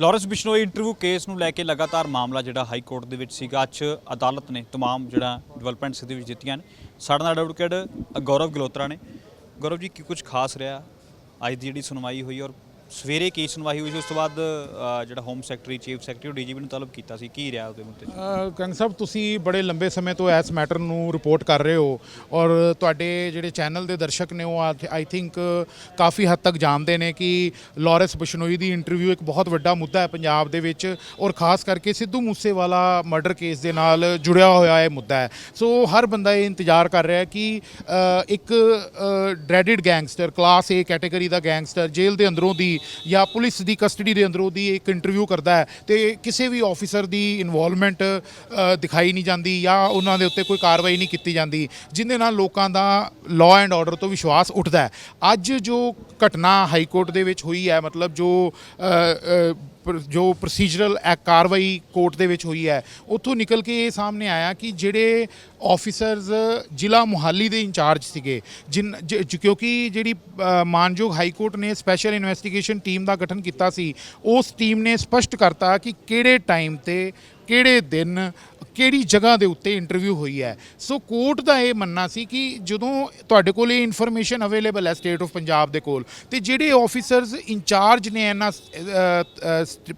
Lawrence Bishnoi interview case ਨੂੰ ਲੈ ਕੇ ਲਗਾਤਾਰ ਮਾਮਲਾ ਜਿਹੜਾ ਹਾਈ ਕੋਰਟ ਦੇ ਵਿੱਚ ਸੀਗਾ ਅੱਜ ਅਦਾਲਤ ਨੇ तमाम ਜਿਹੜਾ ਡਿਵੈਲਪਮੈਂਟਸ ਦੇ ਵਿੱਚ ਦਿੱਤੀਆਂ ਨੇ ਸਾਡੇ ਨਾਲ ਐਡਵੋਕੇਟ ਗੌਰਵ ਗਲੋਤਰਾ ਨੇ ਗੌਰਵ ਜੀ ਕੀ ਕੁਝ ਖਾਸ ਰਿਹਾ ਅੱਜ ਦੀ ਜਿਹੜੀ ਸੁਣਵਾਈ ਹੋਈ ਔਰ ਸਵੇਰੇ ਕੀ ਸੁਣਵਾਈ ਹੋਈ ਸੀ? ਉਸ ਤੋਂ ਬਾਅਦ ਅ, ਜਿਹੜਾ home secretary chief secretary DGP ਨੂੰ ਤਲਬ ਕੀਤਾ ਸੀ। ਕੀ ਰਿਹਾ ਉਹਦੇ ਮੁੱਦੇ 'ਚ? ਅ, ਕੰਗ ਸਾਹਿਬ ਤੁਸੀਂ ਬੜੇ ਲੰਬੇ ਸਮੇਂ ਤੋਂ ਇਸ ਮੈਟਰ ਨੂੰ ਰਿਪੋਰਟ ਕਰ ਰਹੇ ਹੋ ਔਰ ਤੁਹਾਡੇ ਜਿਹੜੇ ਚੈਨਲ ਦੇ ਦਰਸ਼ਕ ਨੇ ਉਹ ਆਈ ਥਿੰਕ ਕਾਫੀ ਹੱਦ ਤੱਕ ਜਾਣਦੇ ਨੇ ਕਿ ਲਾਰੈਂਸ ਬਿਸ਼ਨੋਈ ਦੀ ਇੰਟਰਵਿਊ ਇੱਕ ਬਹੁਤ ਵੱਡਾ ਮੁੱਦਾ ਹੈ ਪੰਜਾਬ ਦੇ ਵਿੱਚ ਔਰ ਖਾਸ ਕਰਕੇ ਸਿੱਧੂ ਮੂਸੇਵਾਲਾ ਮਰਡਰ ਕੇਸ ਦੇ ਨਾਲ ਜੁੜਿਆ ਹੋਇਆ ਇਹ ਮੁੱਦਾ ਹੈ। ਸੋ ਹਰ ਬੰਦਾ ਇਹ ਇੰਤਜ਼ਾਰ ਕਰ ਰਿਹਾ ਹੈ ਕਿ ਅ, ਇੱਕ dreaded gangster class A category the gangster ਜੇਲ੍ਹ ਦੇ ਅੰਦਰੋਂ ਦੀ ਜਾਂ ਪੁਲਿਸ ਦੀ ਕਸਟਡੀ ਦੇ ਅੰਦਰੋਂ ਦੀ ਇੱਕ ਇੰਟਰਵਿਊ ਕਰਦਾ ਹੈ ਤੇ ਕਿਸੇ ਵੀ ਆਫੀਸਰ ਦੀ ਇਨਵੋਲਵਮੈਂਟ ਦਿਖਾਈ ਨਹੀਂ ਜਾਂਦੀ ਜਾਂ ਉਹਨਾਂ ਦੇ ਉੱਤੇ ਕੋਈ ਕਾਰਵਾਈ ਨਹੀਂ ਕੀਤੀ ਜਾਂਦੀ, ਜਿੰਦੇ ਨਾਲ ਲੋਕਾਂ ਦਾ ਲਾਅ ਐਂਡ ਆਰਡਰ ਤੋਂ ਵਿਸ਼ਵਾਸ ਉੱਠਦਾ ਹੈ। ਅੱਜ ਜੋ ਘਟਨਾ ਹਾਈ ਕੋਰਟ ਦੇ ਵਿੱਚ ਹੋਈ ਹੈ, ਮਤਲਬ ਜੋ ਜੋ ਪ੍ਰੋਸੀਜਰਲ ਕਾਰਵਾਈ ਕੋਰਟ ਦੇ ਵਿੱਚ ਹੋਈ ਹੈ, ਉੱਥੋਂ ਨਿਕਲ ਕੇ ਇਹ ਸਾਹਮਣੇ ਆਇਆ ਕਿ ਜਿਹੜੇ ਆਫੀਸਰਸ ਜ਼ਿਲ੍ਹਾ ਮੁਹਾਲੀ ਦੇ ਇੰਚਾਰਜ ਸੀਗੇ, ਜਿਨ ਜ- ਕਿਉਂਕਿ ਜਿਹੜੀ ਮਾਨਯੋਗ ਹਾਈ ਕੋਰਟ ਨੇ ਸਪੈਸ਼ਲ ਇਨਵੈਸਟੀਗੇਸ਼ਨ ਟੀਮ ਦਾ ਗਠਨ ਕੀਤਾ ਸੀ, ਉਸ ਟੀਮ ਨੇ ਸਪਸ਼ਟ ਕਰਤਾ ਕਿ ਕਿਹੜੇ ਟਾਈਮ ਤੇ ਕਿਹੜੇ ਦਿਨ ਕਿਹੜੀ ਜਗ੍ਹਾ ਦੇ ਉੱਤੇ ਇੰਟਰਵਿਊ ਹੋਈ ਹੈ? ਸੋ ਕੋਰਟ ਦਾ ਇਹ ਮੰਨਣਾ ਸੀ ਕਿ ਜਦੋਂ ਤੁਹਾਡੇ ਕੋਲ ਇਹ ਇਨਫੋਰਮੇਸ਼ਨ ਅਵੇਲੇਬਲ ਹੈ ਸਟੇਟ ਆਫ ਪੰਜਾਬ ਦੇ ਕੋਲ, ਤੇ ਜਿਹੜੇ ਆਫੀਸਰਸ ਇੰਚਾਰਜ ਨੇ ਇਹਨਾਂ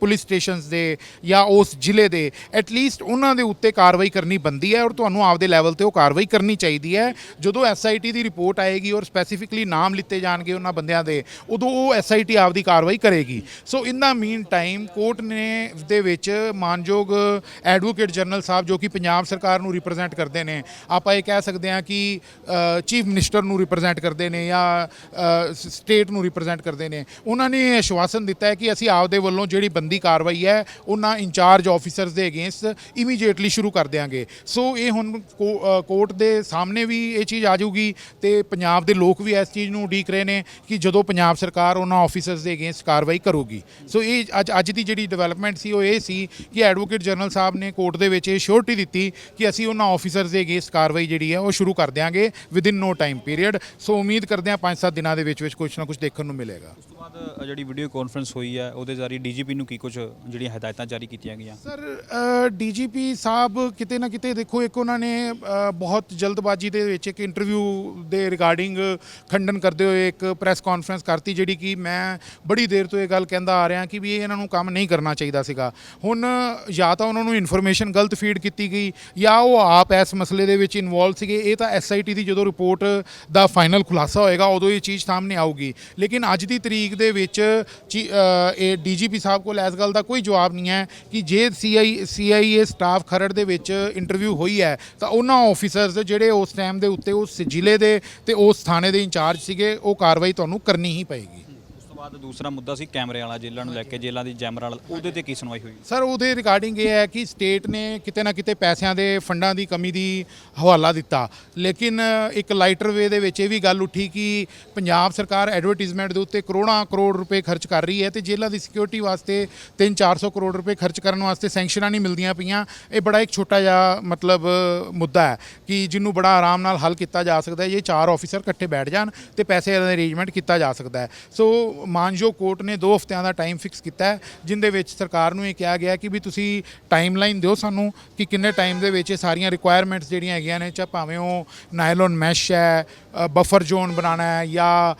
ਪੁਲਿਸ ਸਟੇਸ਼ਨਸ ਦੇ ਜਾਂ ਉਸ ਜ਼ਿਲ੍ਹੇ ਦੇ ਐਟਲੀਸਟ ਉਹਨਾਂ ਦੇ ਉੱਤੇ ਕਾਰਵਾਈ ਕਰਨੀ ਬੰਦੀ ਹੈ ਔਰ ਤੁਹਾਨੂੰ ਆਪਦੇ ਲੈਵਲ ਤੇ ਉਹ ਕਾਰਵਾਈ ਕਰਨੀ ਚਾਹੀਦੀ ਹੈ। ਜਦੋਂ ਐਸਆਈਟੀ ਦੀ ਰਿਪੋਰਟ ਆਏਗੀ ਔਰ ਸਪੈਸੀਫਿਕਲੀ ਨਾਮ ਲਿੱਤੇ ਜਾਣਗੇ ਉਹਨਾਂ ਬੰਦਿਆਂ ਦੇ, ਉਦੋਂ ਉਹ ਐਸਆਈਟੀ ਆਪਦੀ ਕਾਰਵਾਈ ਕਰੇਗੀ। ਸੋ ਇਨ ਦਾ ਮੀਨ ਟਾਈਮ ਕੋਰਟ ਨੇ ਦੇ ਵਿੱਚ ਮਾਨਯੋਗ ਐਡਵੋਕੇਟ ਜਨਰਲ ਸਾਹਿਬ ਜੋ ਕਿ ਪੰਜਾਬ ਸਰਕਾਰ ਨੂੰ ਰਿਪਰੈਜ਼ੈਂਟ ਕਰਦੇ ਨੇ, ਆਪਾਂ ਇਹ ਕਹਿ ਸਕਦੇ ਹਾਂ ਕਿ ਚੀਫ ਮਿਨਿਸਟਰ ਨੂੰ ਰਿਪਰੈਜ਼ੈਂਟ ਕਰਦੇ ਨੇ ਜਾਂ ਸਟੇਟ ਨੂੰ ਰਿਪਰੈਜ਼ੈਂਟ ਕਰਦੇ ਨੇ। ਉਹਨਾਂ ਨੇ ਆਸ਼ਵਾਸਨ ਦਿੱਤਾ ਹੈ ਕਿ ਅਸੀਂ ਆਪਦੇ ਵੱਲੋਂ ਜਿਹੜੀ ਬੰਦੀ ਕਾਰਵਾਈ ਹੈ, ਉਹਨਾਂ ਇੰਚਾਰਜ ਆਫੀਸਰਸ ਦੇ ਅਗੇਂਸਟ ਇਮੀਡੀਏਟਲੀ ਸ਼ੁਰੂ ਕਰ ਦਿਆਂਗੇ। ਸੋ ਇਹ ਹੁਣ ਕੋ- ਕੋਰਟ ਦੇ ਸਾਹਮਣੇ ਵੀ ਇਹ ਚੀਜ਼ ਆ ਜਾਊਗੀ ਤੇ ਪੰਜਾਬ ਦੇ ਲੋਕ ਵੀ ਇਸ ਚੀਜ਼ ਨੂੰ ਉਡੀਕ ਰਹੇ ਨੇ ਕਿ ਜਦੋਂ ਪੰਜਾਬ ਸਰਕਾਰ ਉਹਨਾਂ ਆਫੀਸਰਸ ਦੇ ਅਗੇਂਸਟ ਕਾਰਵਾਈ ਕਰੂਗੀ। ਸੋ ਇਹ ਅੱਜ ਅੱਜ ਦੀ ਜਿਹੜੀ ਡਿਵੈਲਪਮੈਂਟ ਸੀ, ਉਹ ਇਹ ਸੀ ਕਿ ਐਡਵੋਕੇਟ ਜਨਰਲ ਸਾਹਿਬ ਨੇ ਕੋਰਟ ਦੇ ਵਿੱਚ ਇਹ ਸ਼ੋਰਟੀ ਦਿੱਤੀ ਕਿ ਅਸੀਂ ਉਹਨਾਂ ਆਫੀਸਰਸ ਦੇ ਅਗੇਂਸਟ ਕਾਰਵਾਈ ਜਿਹੜੀ ਹੈ ਉਹ ਸ਼ੁਰੂ ਕਰ ਦਿਆਂਗੇ ਵਿਦਿਨ ਨੋ ਟਾਈਮ ਪੀਰੀਅਡ ਸੋ ਉਮੀਦ ਕਰਦੇ ਹਾਂ 5-7 ਦਿਨਾਂ ਦੇ ਵਿੱਚ ਵਿੱਚ ਕੁਝ ਨਾ ਕੁਝ ਦੇਖਣ ਨੂੰ ਮਿਲੇਗਾ। ਉਸ ਤੋਂ ਬਾਅਦ ਜਿਹੜੀ ਵੀਡੀਓ ਕਾਨਫਰੰਸ ਹੋਈ ਹੈ ਉਹਦੇ ਜ਼ਰੀਏ ਡੀਜੀਪੀ ਨੂੰ ਕੀ ਕੁਝ ਜਿਹੜੀਆਂ ਹਦਾਇਤਾਂ ਜਾਰੀ ਕੀਤੀਆਂ ਗਈਆਂ? ਸਰ ਡੀਜੀਪੀ ਸਾਹਿਬ ਕਿਤੇ ਨਾ ਕਿਤੇ ਦੇਖੋ ਇੱਕ ਉਹਨਾਂ ਨੇ ਬਹੁਤ ਜਲਦਬਾਜ਼ੀ ਦੇ ਵਿੱਚ ਇੱਕ ਇੰਟਰਵਿਊ ਦੇ ਰਿਗਾਰਡਿੰਗ ਖੰਡਨ ਕਰਦੇ ਹੋਏ ਇੱਕ ਪ੍ਰੈਸ ਕਾਨਫਰੰਸ ਕਰਤੀ ਜਿਹੜੀ ਕਿ ਮੈਂ ਬੜੀ ਦੇਰ ਤੋਂ ਇਹ ਗੱਲ ਕਹਿੰਦਾ ਆ ਰਿਹਾ ਕਿ ਵੀ ਇਹ ਇਹਨਾਂ ਨੂੰ ਕੰਮ ਨਹੀਂ ਕਰਨਾ ਚਾਹੀਦਾ ਸੀਗਾ। ਹੁਣ ਜਾਂ ਤਾਂ ਉਹਨਾਂ ਨੂੰ ਇਨਫੋਰਮੇਸ਼ਨ ਗਲਤ ਫੀਡ ਕੀਤੀ ਗਈ ਜਾਂ ਉਹ ਆਪ ਇਸ ਮਸਲੇ ਦੇ ਵਿੱਚ ਇਨਵੋਲਵ ਸੀਗੇ ਇਹ ਤਾਂ ਐਸਆਈਟੀ ਦੀ ਜਦੋਂ ਰਿਪੋਰਟ ਦਾ ਫਾਈਨਲ ਖੁਲਾਸਾ ਹੋਏਗਾ ਉਦੋਂ ਇਹ ਚੀਜ਼ ਸਾਹਮਣੇ ਆਊਗੀ। ਲੇਕਿਨ ਅੱਜ ਦੀ ਤਰੀਕ ਦੇ ਵਿੱਚ ਚੀ- ਅ, ਇਹ ਡੀਜੀਪੀ ਸਾਹਿਬ ਕੋਲ ਇਸ ਗੱਲ ਦਾ ਕੋਈ ਜਵਾਬ ਨਹੀਂ ਹੈ ਕਿ ਜੇ ਸੀਆਈ ਸੀਆਈਏ ਸਟਾਫ ਖਰੜ ਦੇ ਵਿੱਚ ਇੰਟਰਵਿਊ ਹੋਈ ਹੈ ਤਾਂ ਉਹਨਾਂ ਆਫੀਸਰਸ ਜਿਹੜੇ ਉਸ ਟਾਈਮ ਦੇ ਉੱਤੇ ਉਸ ਜ਼ਿਲ੍ਹੇ ਦੇ ਤੇ ਉਸ ਥਾਣੇ ਦੇ ਇੰਚਾਰਜ ਸੀਗੇ ਉਹ ਕਾਰਵਾਈ ਤੁਹਾਨੂੰ ਕਰਨੀ ਹੀ ਪਏਗੀ। ਬਾਅਦ ਦੂਸਰਾ ਮੁੱਦਾ ਸੀ ਕੈਮਰੇ ਵਾਲਾ ਜੇਲ੍ਹਾਂ ਨੂੰ ਲੈ ਕੇ ਜੇਲ੍ਹਾਂ ਦੀ ਜੈਮਰ ਵਾਲਾ ਉਹਦੇ ਤੇ ਕੀ ਸੁਣਵਾਈ ਹੋਈ? ਸਰ ਉਹਦੇ ਰਿਗਾਰਡਿੰਗ ਇਹ ਹੈ ਕਿ ਸਟੇਟ ਨੇ ਕਿਤੇ ਨਾ ਕਿਤੇ ਪੈਸਿਆਂ ਦੇ ਫੰਡਾਂ ਦੀ ਕਮੀ ਦੀ ਹਵਾਲਾ ਦਿੱਤਾ। ਲੇਕਿਨ ਇੱਕ ਲਾਈਟਰ ਵੇ ਦੇ ਵਿੱਚ ਇਹ ਵੀ ਗੱਲ ਉੱਠੀ ਕਿ ਪੰਜਾਬ ਸਰਕਾਰ ਐਡਵਰਟਾਈਜ਼ਮੈਂਟ ਦੇ ਉੱਤੇ ਕਰੋੜਾਂ ਕਰੋੜ ਰੁਪਏ ਖਰਚ ਕਰ ਰਹੀ ਹੈ ਤੇ ਜੇਲ੍ਹਾਂ ਦੀ ਸਿਕਿਉਰਿਟੀ ਵਾਸਤੇ 3-400 ਕਰੋੜ ਰੁਪਏ ਖਰਚ ਕਰਨ ਵਾਸਤੇ ਸੈਂਕਸ਼ਨਾਂ ਨਹੀਂ ਮਿਲਦੀਆਂ ਪਈਆਂ। ਇਹ ਬੜਾ ਇੱਕ ਛੋਟਾ ਜਿਹਾ ਮਤਲਬ ਮੁੱਦਾ ਹੈ ਕਿ ਜਿਹਨੂੰ ਬੜਾ ਆਰਾਮ ਨਾਲ ਹੱਲ ਕੀਤਾ ਜਾ ਸਕਦਾ ਹੈ ਇਹ ਚਾਰ ਆਫੀਸਰ ਇਕੱਠੇ ਬੈਠ ਜਾਣ ਤੇ ਪੈਸੇ ਦਾ ਅਰੇਂਜਮੈਂਟ ਕੀਤਾ ਜਾ ਸਕਦਾ ਹੈ। ਸੋ ਮਾਨਯੋਗ ਕੋਰਟ ਨੇ 2 ਹਫ਼ਤਿਆਂ ਦਾ ਟਾਈਮ ਫਿਕਸ ਕੀਤਾ ਹੈ, ਜਿੰਦੇ ਵਿੱਚ ਸਰਕਾਰ ਨੂੰ ਇਹ ਕਿਹਾ ਗਿਆ ਕਿ ਵੀ ਤੁਸੀਂ ਟਾਈਮਲਾਈਨ ਦਿਓ ਸਾਨੂੰ ਕਿ ਕਿੰਨੇ ਟਾਈਮ ਦੇ ਵਿੱਚ ਇਹ ਸਾਰੀਆਂ ਰਿਕੁਆਇਰਮੈਂਟਸ ਜਿਹੜੀਆਂ ਹੈਗੀਆਂ ਨੇ, ਚਾਹੇ ਭਾਵੇਂ ਉਹ ਨਾਇਲੋਨ ਮੈਸ਼ ਹੈ ਬਫਰ ਜ਼ੋਨ ਬਣਾਉਣਾ ਹੈ ਜਾਂ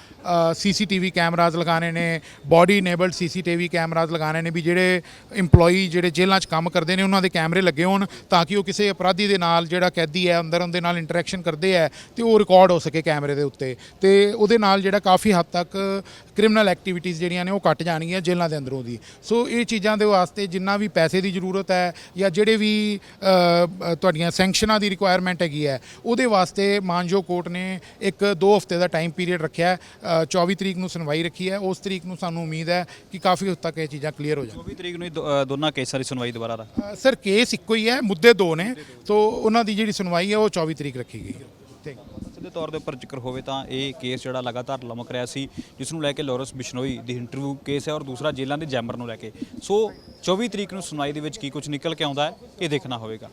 ਸੀਸੀਟੀਵੀ ਕੈਮਰਾਜ਼ ਲਗਾਉਣੇ ਨੇ ਬਾਡੀ ਇਨੇਬਲਡ ਸੀਸੀਟੀਵੀ ਕੈਮਰਾਜ਼ ਲਗਾਉਣੇ ਨੇ ਵੀ ਜਿਹੜੇ EMPLOYE ਜਿਹੜੇ ਜੇਲ੍ਹਾਂ 'ਚ ਕੰਮ ਕਰਦੇ ਨੇ, ਉਹਨਾਂ ਦੇ ਕੈਮਰੇ ਲੱਗੇ ਹੋਣ ਤਾਂ ਕਿ ਉਹ ਕਿਸੇ ਅਪਰਾਧੀ ਦੇ ਨਾਲ ਜਿਹੜਾ ਕੈਦੀ ਹੈ, ਅੰਦਰ ਉਹਦੇ ਨਾਲ ਇੰਟਰੈਕਸ਼ਨ ਕਰਦੇ ਹੈ ਤੇ ਉਹ ਰਿਕਾਰਡ ਹੋ ਸਕੇ ਕੈਮਰੇ ਦੇ ਉੱਤੇ। ਤੇ ਉਹਦੇ ਨਾਲ ਜਿਹੜਾ ਕਾਫੀ ਹੱਦ ਤੱਕ ਕ੍ਰਿਮੀਨਲ ਐਕਟੀਵਿਟੀਜ਼ ਜਿਹੜੀਆਂ ਨੇ ਉਹ ਘਟ ਜਾਣਗੀਆਂ ਜੇਲ੍ਹਾਂ ਦੇ ਅੰਦਰੋਂ ਦੀ। ਸੋ ਇਹ ਚੀਜ਼ਾਂ ਦੇ ਵਾਸਤੇ ਜਿੰਨਾ ਵੀ ਪੈਸੇ ਦੀ ਜ਼ਰੂਰਤ ਹੈ ਜਾਂ ਜਿਹੜੇ ਵੀ ਤੁਹਾਡੀਆਂ ਸੈਂਕਸ਼ਨਾਂ ਦੀ ਰਿਕੁਆਇਰਮੈਂਟ ਹੈਗੀ ਹੈ, ਉਹਦੇ ਵਾਸਤੇ ਮਾਨਜੋ ਕੋਰਟ ਨੇ ਇੱਕ 2 ਹਫ਼ਤੇ ਦਾ ਟਾਈਮ ਪੀਰੀਅਡ ਰੱਖਿਆ 24 ਤਰੀਕ ਨੂੰ ਸੁਣਵਾਈ ਰੱਖੀ ਹੈ। ਉਸ ਤਰੀਕ ਨੂੰ ਸਾਨੂੰ ਉਮੀਦ ਹੈ ਕਿ ਕਾਫੀ ਹੱਦ ਤੱਕ ਇਹ ਚੀਜ਼ਾਂ ਕਲੀਅਰ ਹੋ ਜਾਣ। 24 ਤਰੀਕ ਨੂੰ ਹੀ ਦੋ- ਅ, ਦੋਨਾਂ ਕੇਸਾਂ ਦੀ ਸੁਣਵਾਈ ਦੁਬਾਰਾ ਦਾ? ਅ, ਸਰ ਕੇਸ ਇੱਕੋ ਹੀ ਹੈ ਮੁੱਦੇ ਦੋ ਨੇ। ਸੋ ਉਹਨਾਂ ਦੀ ਜਿਹੜੀ ਸੁਣਵਾਈ ਹੈ ਉਹ 24 ਤਰੀਕ ਰੱਖੀ ਗਈ ਹੈ। ਥੈਂਕ ਯੂ ਸਿੱਧੇ ਤੌਰ ਦੇ ਉੱਪਰ ਜ਼ਿਕਰ ਹੋਵੇ ਤਾਂ ਇਹ ਕੇਸ ਜਿਹੜਾ ਲਗਾਤਾਰ ਲਮਕ ਰਿਹਾ ਸੀ ਜਿਸ ਨੂੰ ਲੈ ਕੇ ਲੋਰੈਂਸ ਬਿਸ਼ਨੋਈ ਦੀ ਇੰਟਰਵਿਊ ਕੇਸ ਹੈ ਔਰ ਦੂਸਰਾ ਜੇਲ੍ਹਾਂ ਦੇ ਜੈਮਰ ਨੂੰ ਲੈ ਕੇ। ਸੋ 24 ਤਰੀਕ ਨੂੰ ਸੁਣਵਾਈ ਦੇ ਵਿੱਚ ਕੀ ਕੁਝ ਨਿਕਲ ਕੇ ਆਉਂਦਾ ਹੈ ਇਹ ਦੇਖਣਾ ਹੋਵੇਗਾ।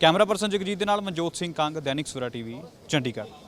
ਕੈਮਰਾ ਪਰਸਨ ਜਗਜੀਤ ਦੇ ਨਾਲ ਮਨਜੋਤ ਸਿੰਘ ਕੰਗ ਦੈਨਿਕ ਸਵੇਰਾ ਟੀਵੀ ਚੰਡੀਗੜ੍ਹ।